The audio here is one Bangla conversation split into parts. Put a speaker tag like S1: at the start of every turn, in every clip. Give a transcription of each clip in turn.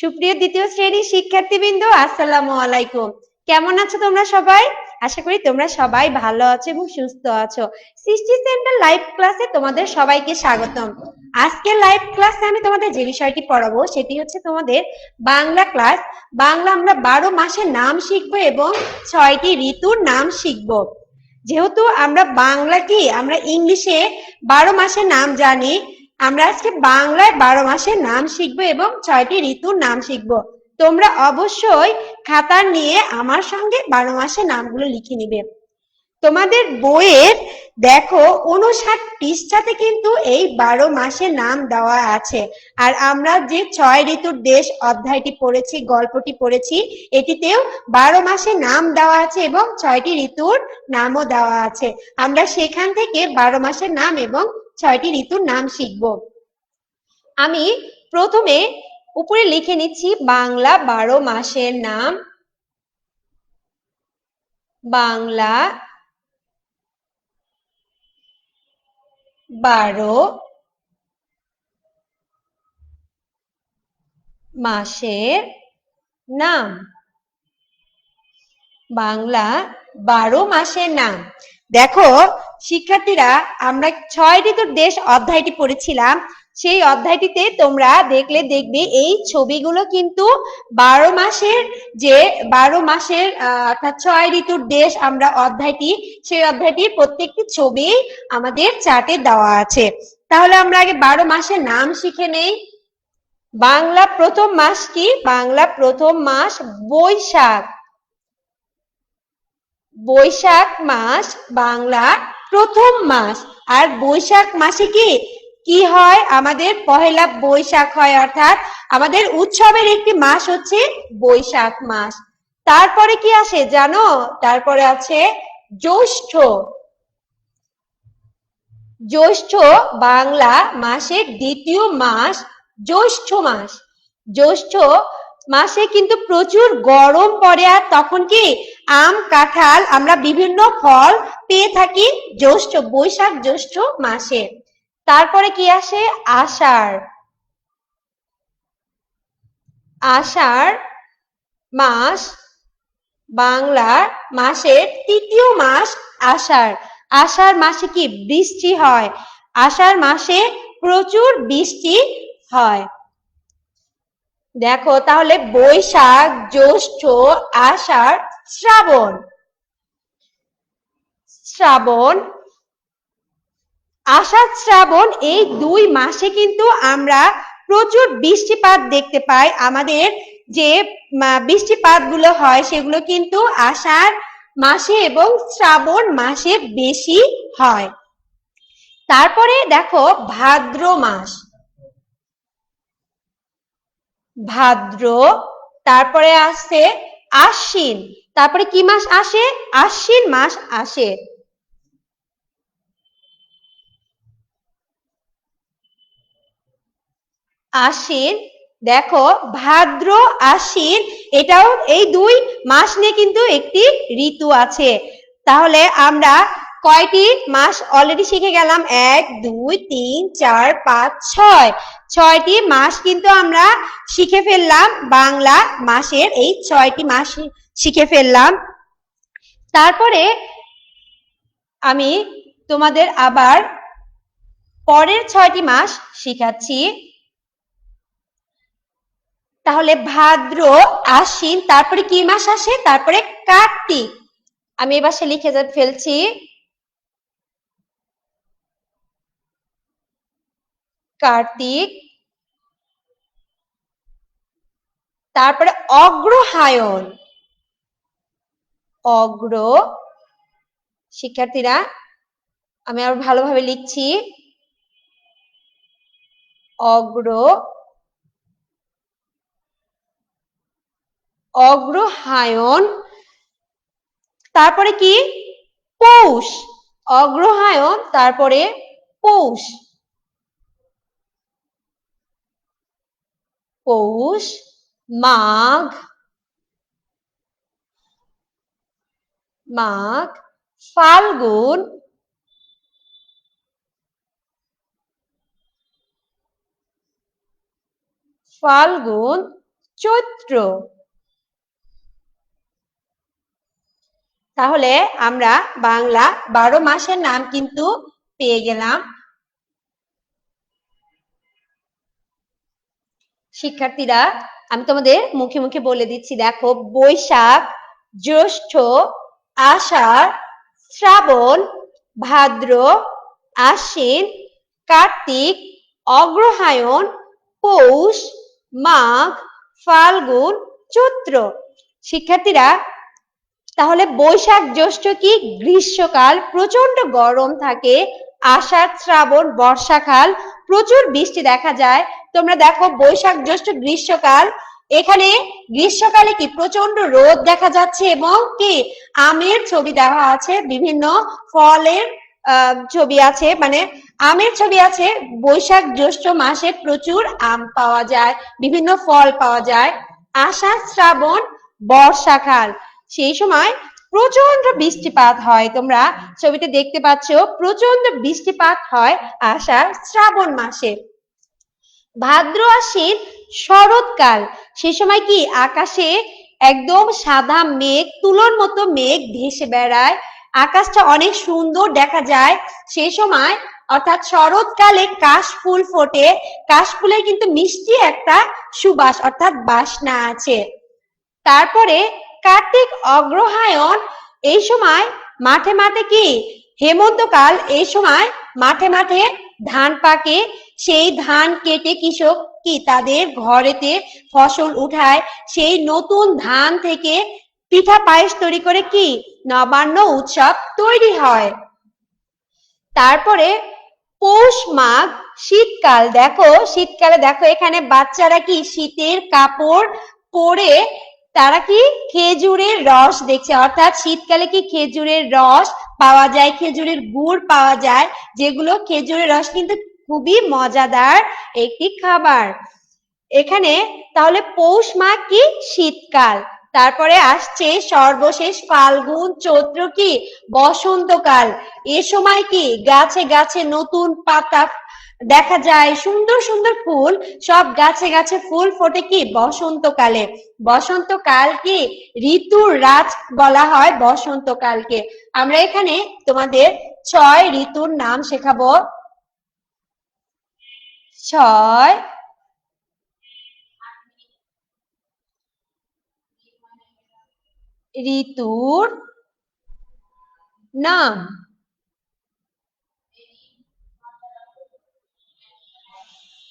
S1: সুপ্রিয় দ্বিতীয় শ্রেণির শিক্ষার্থীবৃন্দ, আসসালামু আলাইকুম। কেমন আছো তোমরা সবাই? আশা করি তোমরা সবাই ভালো আছো এবং সুস্থ আছো। সৃষ্টি সেন্টার লাইভ ক্লাসে তোমাদের সবাইকে স্বাগতম। আজকের লাইভ ক্লাসে আমি তোমাদের যে বিষয়টি পড়াবো, সেটি হচ্ছে তোমাদের বাংলা ক্লাস। বাংলা আমরা বারো মাসের নাম শিখব এবং ছয়টি ঋতুর নাম শিখব। যেহেতু আমরা বাংলা কি আমরা ইংলিশে বারো মাসের নাম জানি আমরা আজকে বাংলায় বারো মাসের নাম শিখব এবং ছয়টি ঋতুর নাম শিখব। তোমরা অবশ্যই খাতা নিয়ে আমার সঙ্গে বারো মাসের নামগুলো লিখে নিবে। তোমাদের বইয়ের দেখো উনষাট পৃষ্ঠাতে কিন্তু এই বারো মাসের নাম দেওয়া আছে। আর আমরা যে ছয় ঋতুর দেশ অধ্যায়টি পড়েছি, গল্পটি পড়েছি, এটিতেও বারো মাসের নাম দেওয়া আছে এবং ছয়টি ঋতুর নামও দেওয়া আছে। আমরা সেখান থেকে বারো মাসের নাম এবং ছয়টি ঋতুর নাম শিখব। আমি প্রথমে উপরে লিখে নিচ্ছি বাংলা বারো মাসের নাম। বাংলা বারো মাসের নাম। বাংলা বারো মাসের নাম। দেখো, শিক্ষার্থীরা, আমরা ছয় ঋতুর দেশ অধ্যায়টি পড়েছিলাম, সেই অধ্যায়টিতে তোমরা দেখলে দেখবে এই ছবিগুলো কিন্তু বারো মাসের যে, বারো মাসের অর্থাৎ ছয় ঋতুর দেশ আমরা অধ্যায়টি, সেই অধ্যায়টির প্রত্যেকটি ছবি আমাদের চার্টে দেওয়া আছে। তাহলে আমরা আগে বারো মাসের নাম শিখে নেই। বাংলা প্রথম মাস কি? বাংলা প্রথম মাস বৈশাখ। বৈশাখ মাস বাংলা প্রথম মাস। আর বৈশাখ মাসে কি? কি হয়? আমাদের পহেলা বৈশাখ হয়, অর্থাৎ আমাদের উৎসবের একটি মাস হচ্ছে বৈশাখ মাস। তারপরে কি আসে জানো? তারপরে আছে জ্যৈষ্ঠ। জ্যৈষ্ঠ বাংলা মাসের দ্বিতীয় মাস, জ্যৈষ্ঠ মাস। জ্যৈষ্ঠ মাসে কিন্তু প্রচুর গরম পড়ে আর তখন কি আম, কাঁঠাল আমরা বিভিন্ন ফল পেয়ে থাকি জ্যৈষ্ঠ বৈশাখ, জ্যৈষ্ঠ মাসে। তারপরে কি আসে? আষাঢ়। আষাঢ় মাস বাংলা মাসের তৃতীয় মাস আষাঢ়। আষাঢ় মাসে কি বৃষ্টি হয়? আষাঢ় মাসে প্রচুর বৃষ্টি হয়। দেখো, তাহলে বৈশাখ, জ্যৈষ্ঠ, আষাঢ় শ্রাবণ। শ্রাবণ, আষাঢ় শ্রাবণ, এই দুই মাসে কিন্তু আমরা প্রচুর বৃষ্টিপাত দেখতে পাই। আমাদের যে বৃষ্টিপাতগুলো হয়, সেগুলো কিন্তু আষাঢ় মাসে এবং শ্রাবণ মাসে বেশি হয়। তারপরে দেখো, ভাদ্র মাস। ভাদ্র, তারপরে আসছে আশ্বিন। তারপরে কি মাস আসে? আশ্বিন মাস আসে। আশ্বিন, দেখো, ভাদ্র, আশ্বিন, এটাও এই দুই মাস নিয়ে কিন্তু একটি ঋতু আছে। তাহলে আমরা কয়টি মাস অলরেডি শিখে গেলাম? এক, দুই, তিন, চার, পাঁচ, ছয়। ছয়টি মাস কিন্তু আমরা শিখে ফেললাম বাংলা মাসের এই ছয়টি মাস। শিখে ফেললাম। তারপরে আমি তোমাদের আবার পরের ছয়টি মাস শিখাচ্ছি। তাহলে ভাদ্র আশ্বিন, তারপরে কি মাস আসে? তারপরে কার্তিক। আমি এবার সে লিখে ফেলছি। কার্তিক। তারপরে অগ্রহায়ণ। অগ্র শিক্ষার্থীরা, আমি আরও ভালোভাবে লিখছি। অগ্র, অগ্রহায়ণ, তারপরে কি? পৌষ, অগ্রহায়ণ, তারপরে পৌষ। পৌষ, মাঘ মাঘ, ফাল্গুন ফাল্গুন, চৈত্র। তাহলে আমরা বাংলা বারো মাসের নাম কিন্তু পেয়ে গেলাম। শিক্ষার্থীরা, আমি তোমাদের মুখে মুখে বলে দিচ্ছি, দেখো, বৈশাখ, জ্যৈষ্ঠ আষাঢ় শ্রাবণ, ভাদ্র, আশ্বিন, কার্তিক, অগ্রহায়ণ, পৌষ, মাঘ, ফাল্গুন, চৈত্র। শিক্ষার্থীরা, তাহলে বৈশাখ, জ্যৈষ্ঠ কি? গ্রীষ্মকাল প্রচণ্ড গরম থাকে, আষাঢ়, শ্রাবণ, বর্ষাকাল, প্রচুর বৃষ্টি দেখা যায়। তোমরা দেখো বৈশাখ, জ্যৈষ্ঠ, গ্রীষ্মকাল এখানে গ্রীষ্মকালে কি প্রচণ্ড রোদ দেখা যাচ্ছে এবং কি আমের ছবি দেওয়া আছে, বিভিন্ন ফলের ছবি আছে মানে আমের ছবি আছে। বৈশাখ জ্যৈষ্ঠ মাসে প্রচুর আম পাওয়া যায়, বিভিন্ন ফল পাওয়া যায়। আষাঢ়, শ্রাবণ, বর্ষাকাল, সেই সময় প্রচণ্ড বৃষ্টিপাত হয়। তোমরা ছবিতে দেখতে পাচ্ছ প্রচণ্ড বৃষ্টিপাত হয় আষাঢ়, শ্রাবণ মাসে। ভাদ্র আশ্বিন শরৎকাল। সে সময় কি আকাশে একদম সাদা মেঘ, তুলোর মতো মেঘ ভেসে বেড়ায়? আকাশটা অনেক সুন্দর দেখা যায়। সেই সময় অর্থাৎ শরৎকালে কাশ ফুল ফোটে। কাশ ফুলের কিন্তু মিষ্টি একটা সুবাস, অর্থাৎ বাসনা আছে। তারপরে কার্তিক অগ্রহায়ণ, এই সময় মাঠে মাঠে কি? হেমন্তকাল, এই সময় মাঠে মাঠে ধান পাকে। সেই ধান কেটে কৃষক কি তাদের ঘরেতে ফসল উঠায়? সেই নতুন ধান থেকে পিঠা পায়েস তৈরি করে কি নবান্ন উৎসব তৈরি হয়? তারপরে পৌষ মাঘ, শীতকাল। দেখো, শীতকালে দেখো, এখানে বাচ্চারা কি শীতের কাপড় পরে তারা কি খেজুরের রস দেখছে? অর্থাৎ শীতকালে কি খেজুরের রস পাওয়া যায়? খেজুরের গুড় পাওয়া যায়, যেগুলো খেজুরের রস কিন্তু খুবই মজাদার একটি খাবার। এখানে তাহলে পৌষ মাঘ কি? শীতকাল। তারপরে আসছে সর্বশেষ ফাল্গুন, চৈত্র কি? বসন্তকাল। এ সময় কি? গাছে গাছে নতুন পাতা দেখা যায়, সুন্দর সুন্দর ফুল, সব গাছে গাছে ফুল ফোটে কি? বসন্তকালে। বসন্তকাল কি? ঋতুর রাজ বলা হয় বসন্তকালকে। আমরা এখানে তোমাদের ছয় ঋতুর নাম শেখাবো। ছয় ঋতুর নাম।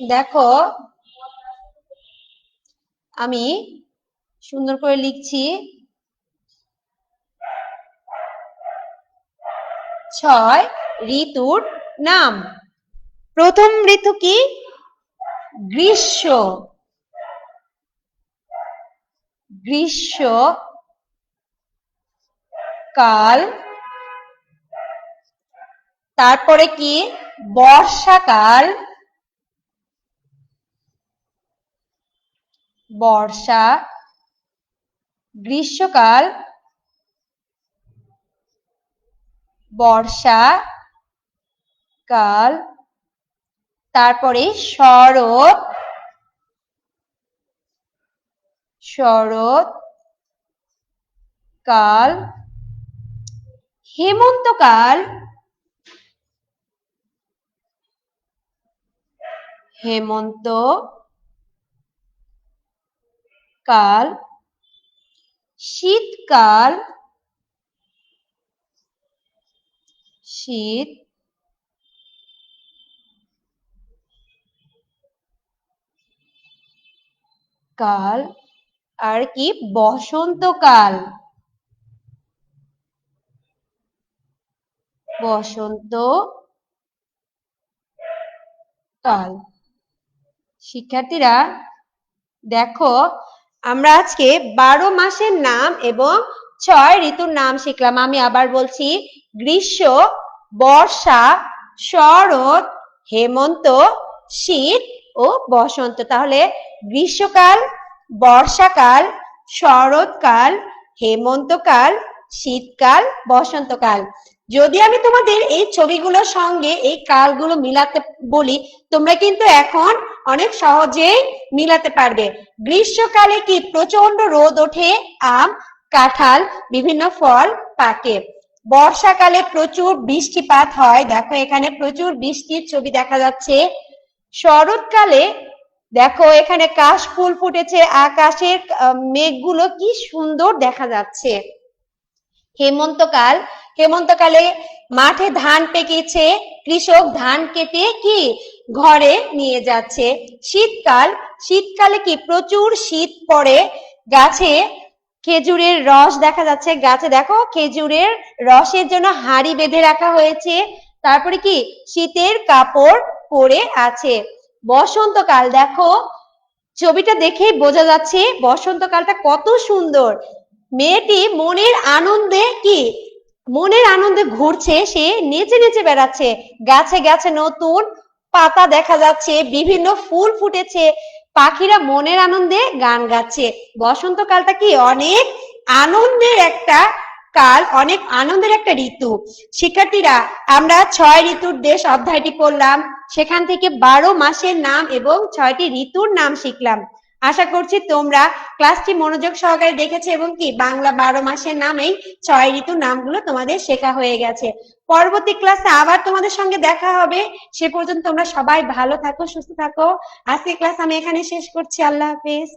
S1: দেখো আমি সুন্দর করে লিখছি। ছয় ঋতুর নাম। প্রথম ঋতু কি? গ্রীষ্ম। গ্রীষ্ম কাল তারপরে কি? বর্ষাকাল। বর্ষা। গ্রীষ্মকাল। বর্ষা কাল তারপরে শরৎ শরৎ কাল হেমন্তকাল হেমন্ত কাল শীতকাল শীত কাল আর কি? বসন্তকাল। বসন্ত কাল শিক্ষার্থীরা, দেখো, আমরা আজকে বারো মাসের নাম এবং ছয় ঋতুর নাম শিখলাম। আমি আবার বলছি, গ্রীষ্ম, বর্ষা, শরৎ, হেমন্ত, শীত ও বসন্ত। তাহলে গ্রীষ্মকাল, বর্ষাকাল, শরৎকাল, হেমন্তকাল, শীতকাল, বসন্তকাল। যদি আমি তোমাদের এই ছবিগুলোর সঙ্গে এই কালগুলো মিলাতে বলি, তোমরা কিন্তু এখন অনেক সহজেই মিলাতে পারবে। গ্রীষ্মকালে কি প্রচণ্ড রোদ ওঠে? আম, কাঁঠাল, বিভিন্ন ফল পাকে। বর্ষাকালে প্রচুর বৃষ্টিপাত হয়। দেখো এখানে প্রচুর বৃষ্টির ছবি দেখা যাচ্ছে। শরৎকালে, দেখো এখানে কাশ ফুল ফুটেছে, আকাশের মেঘগুলো কি সুন্দর দেখা যাচ্ছে। হেমন্তকাল, হেমন্তকালে মাঠে ধান পেকেছে, কৃষক ধান কেটে কি ঘরে নিয়ে যাচ্ছে। শীতকাল, শীতকালে কি প্রচুর শীত পড়ে, গাছে খেজুরের রস দেখা যাচ্ছে। গাছে দেখো খেজুরের রসের জন্য হাঁড়ি বেঁধে রাখা হয়েছে। তারপরে কি? শীতের কাপড় পরে আছে। বসন্তকাল, দেখো, ছবিটা দেখেই বোঝা যাচ্ছে বসন্তকালটা কত সুন্দর। মেয়েটি মনের আনন্দে কি? মনের আনন্দে ঘুরছে, সে নেচে নেচে বেড়াচ্ছে। গাছে গাছে নতুন পাতা দেখা যাচ্ছে, বিভিন্ন ফুল ফুটেছে, পাখিরা মনের আনন্দে গান গাচ্ছে। বসন্তকালটা কি অনেক আনন্দের একটা কাল অনেক আনন্দের একটা ঋতু। শিক্ষার্থীরা, আমরা ছয় ঋতুর দেশ অধ্যায়টি করলাম সেখান থেকে বারো মাসের নাম এবং ছয়টি ঋতুর নাম শিখলাম। আশা করছি তোমরা ক্লাসটি মনোযোগ সহকারে দেখেছে এবং কি বাংলা বারো মাসের নামেই ছয় ঋতুর নামগুলো তোমাদের শেখা হয়ে গেছে। পরবর্তী ক্লাসে আবার তোমাদের সঙ্গে দেখা হবে। সে পর্যন্ত তোমরা সবাই ভালো থাকো, সুস্থ থাকো। আজকে ক্লাস আমি এখানে শেষ করছি। আল্লাহ হাফেজ।